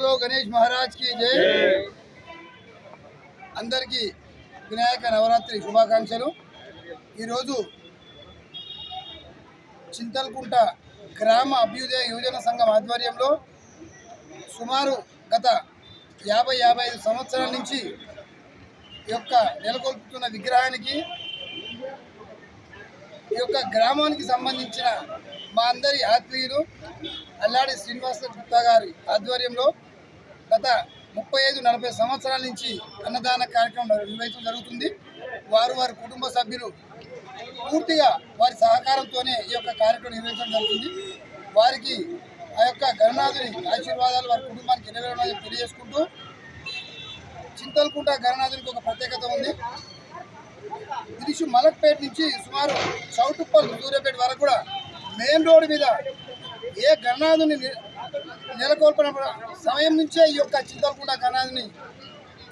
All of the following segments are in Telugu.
గణేష్ మహారాజ్కి జై. అందరికీ వినాయక నవరాత్రి శుభాకాంక్షలు. ఈరోజు చింతల్కుంట గ్రామ అభ్యుదయ యువజన సంఘం ఆధ్వర్యంలో సుమారు గత యాభై యాభై ఐదు సంవత్సరాల నుంచి ఈ యొక్క నెలకొల్పుతున్న విగ్రహానికి ఈ యొక్క గ్రామానికి సంబంధించిన మా అందరి ఆత్మీయులు అల్లాడి శ్రీనివాస గుప్తా గారి ఆధ్వర్యంలో గత ముప్పై ఐదు నలభై సంవత్సరాల నుంచి అన్నదాన కార్యక్రమం నిర్వహించడం జరుగుతుంది. వారు వారి కుటుంబ సభ్యులు పూర్తిగా వారి సహకారంతోనే ఈ యొక్క కార్యక్రమం నిర్వహించడం జరుగుతుంది. వారికి ఆ యొక్క గణనాథుని ఆశీర్వాదాలు వారి కుటుంబానికి నెరవేరడం తెలియజేసుకుంటూ చింతలకుంట గణనాథునికి ఒక ప్రత్యేకత ఉంది. దినిషు మలక్పేట నుంచి సుమారు చౌటుప్పల్ సూర్యాపేట వరకు కూడా మెయిన్ రోడ్డు మీద ఏ గణనాథుని నెలకొల్పిన సమయం నుంచే ఈ యొక్క చింతలకుంట కణాన్ని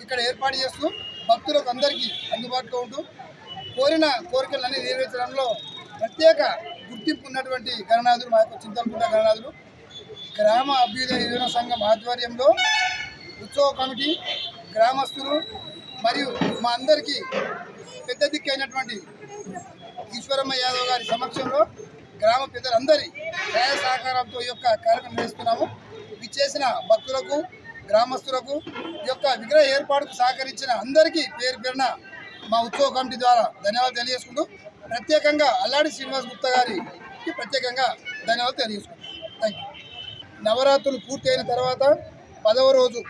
ఇక్కడ ఏర్పాటు చేస్తూ భక్తులకు అందరికీ అందుబాటులో ఉంటూ కోరిన కోరికలన్నీ నెరవేర్చడంలో ప్రత్యేక గుర్తింపు ఉన్నటువంటి గణనాథుడు మా యొక్క చింతలకుంట గణనాథుడు గ్రామ అభ్యుదయ యువన సంఘం ఆధ్వర్యంలో ఉత్సవ కమిటీ గ్రామస్తులు మరియు మా అందరికీ పెద్ద దిక్కైనటువంటి ఈశ్వరమ్మ యాదవ్ గారి సమక్షంలో గ్రామ పెద్దలందరి సహాయ సహకారంతో ఈ యొక్క కార్యక్రమం నిర్వహిస్తున్నాము. విచ్చేసిన భక్తులకు గ్రామస్తులకు ఈ యొక్క విగ్రహ ఏర్పాటుకు సహకరించిన అందరికీ పేరు పేరున మా ఉత్సవ కమిటీ ద్వారా ధన్యవాదాలు తెలియజేసుకుంటూ ప్రత్యేకంగా అల్లాడి శ్రీనివాస్ గుప్తా గారికి ప్రత్యేకంగా ధన్యవాదాలు తెలియజేసుకుంటాం థ్యాంక్ యూ నవరాత్రులు పూర్తి అయిన తర్వాత పదవ రోజు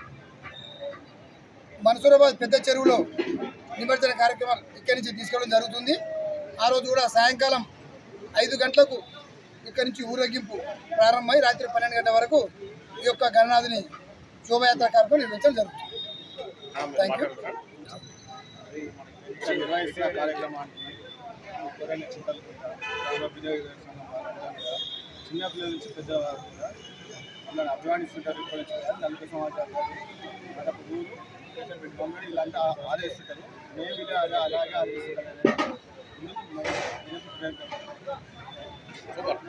మన్సూరాబాద్ పెద్ద చెరువులో నిమజ్జన కార్యక్రమాలు ఇక్కడి నుంచి తీసుకోవడం జరుగుతుంది. ఆ రోజు కూడా సాయంకాలం ఐదు గంటలకు ఇక్కడి నుంచి ఊరేగింపు ప్రారంభమై రాత్రి పన్నెండు గంటల వరకు ఈ యొక్క గణనాథుని శోభయాత్ర కార్యక్రమం నిర్వహించడం జరుగుతుంది. థ్యాంక్ యూ చిన్నపిల్లల నుంచి పెద్దవారు కూడా అందరూ అభిమానిస్తుంటారు నలభై సంవత్సరాలు గత ఊరు పెట్టుకోమని వీళ్ళంతా ఆదరిస్తుంటారు మేము అలాగే ఆదరిస్తుంటారు Супер.